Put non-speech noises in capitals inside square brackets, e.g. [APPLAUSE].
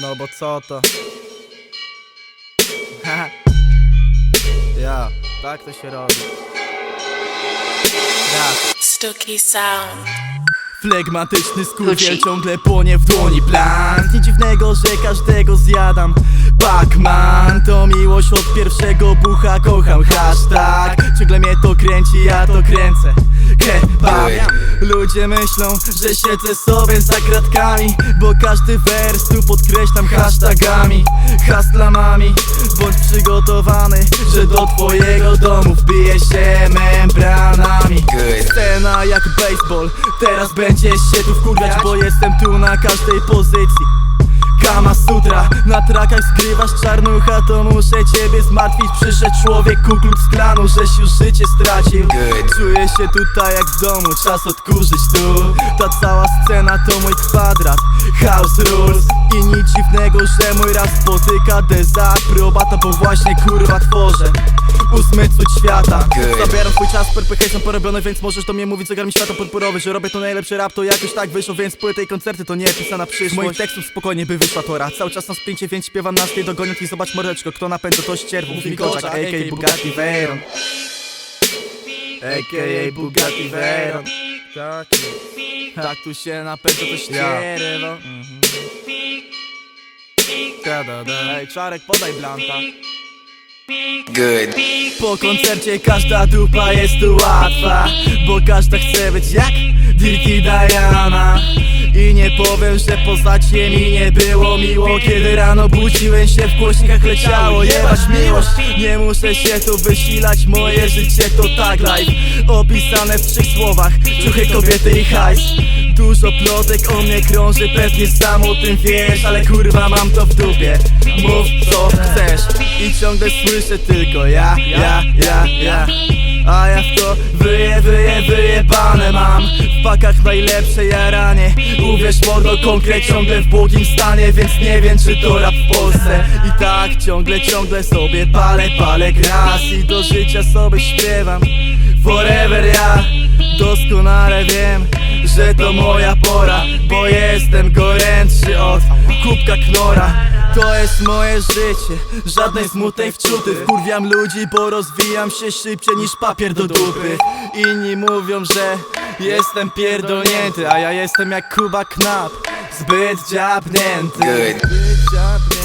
No bo co to? [LAUGHS] Ja, tak to się robi. Raz. Stuki Sound. Flegmatyczny skurwiel ciągle płonie w dłoni plan Nic dziwnego, że każdego zjadam Pac-Man To miłość od pierwszego bucha Kocham hashtag Ciągle mnie to kręci, ja to kręcę Kebab Ludzie myślą, że siedzę sobie za kratkami Bo każdy wers tu podkreślam hashtagami. Hastlamami Bądź przygotowany, że do twojego domu wbije się membranami. Scena jak baseball Teraz będziesz się tu wkurwiać, bo jestem tu na każdej pozycji Kama Sutra, na trakach skrywasz czarnucha To muszę ciebie zmartwić. Przyszedł człowiek ku klub z klanu Żeś już życie stracił. Czuję się tutaj jak w domu. Czas odkurzyć tu. Ta cała scena to mój kwadrat. House rules. I nic dziwnego, że mój raz spotyka dezaprobata Bo właśnie kurwa tworzę Ósmy cud świata. Zabieram twój czas, perpechy są porobione Więc możesz do mnie mówić, zegar mi świata purpurowy Że robię to najlepszy rap, to jakoś tak wyszło Więc płyty i koncerty to nie pisana przyszłość. Moich tekstów spokojnie by wyszła tora. Cały czas na spięcie, więc śpiewam na tej dogonią I zobacz mordeczko, kto napędza to ścierwo Mów mi koczak, a.k.a. Bugatti Veyron. A.k.a. Bugatti Veyron. Tak, tak tu się napędza to ścierwo Mhm. Ej, Czarek, podaj blanta Good. Po koncercie każda dupa jest tu łatwa Bo każda chce być jak Dirty Diana. I nie powiem, że poza mi nie było miło. Kiedy rano budziłem się, w głośnikach leciało Jebać miłość. Nie muszę się tu wysilać Moje życie to tag life. Opisane w trzech słowach Ciuchy, kobiety i hajs. Dużo plotek o mnie krąży Pewnie sam o tym wiesz Ale kurwa mam to w dupie. Mów co chcesz ciągle słyszę tylko ja, ja, ja, ja. A ja w to wyje, wyje, wyjebane mam. W pakach najlepsze jaranie. Uwierz mordo, konkret ciągle w błogim stanie Więc nie wiem czy to rap w Polsce. I tak ciągle, ciągle sobie palę, palę gras I do życia sobie śpiewam. Forever ja doskonale wiem Że to moja pora Bo jestem gorętszy od kubka knora to jest moje życie, żadnej smutnej wczuty. Wkurwiam ludzi, bo rozwijam się szybciej niż papier do dupy. Inni mówią, że jestem pierdolnięty A ja jestem jak Kuba Knap, zbyt dziabnięty. Good.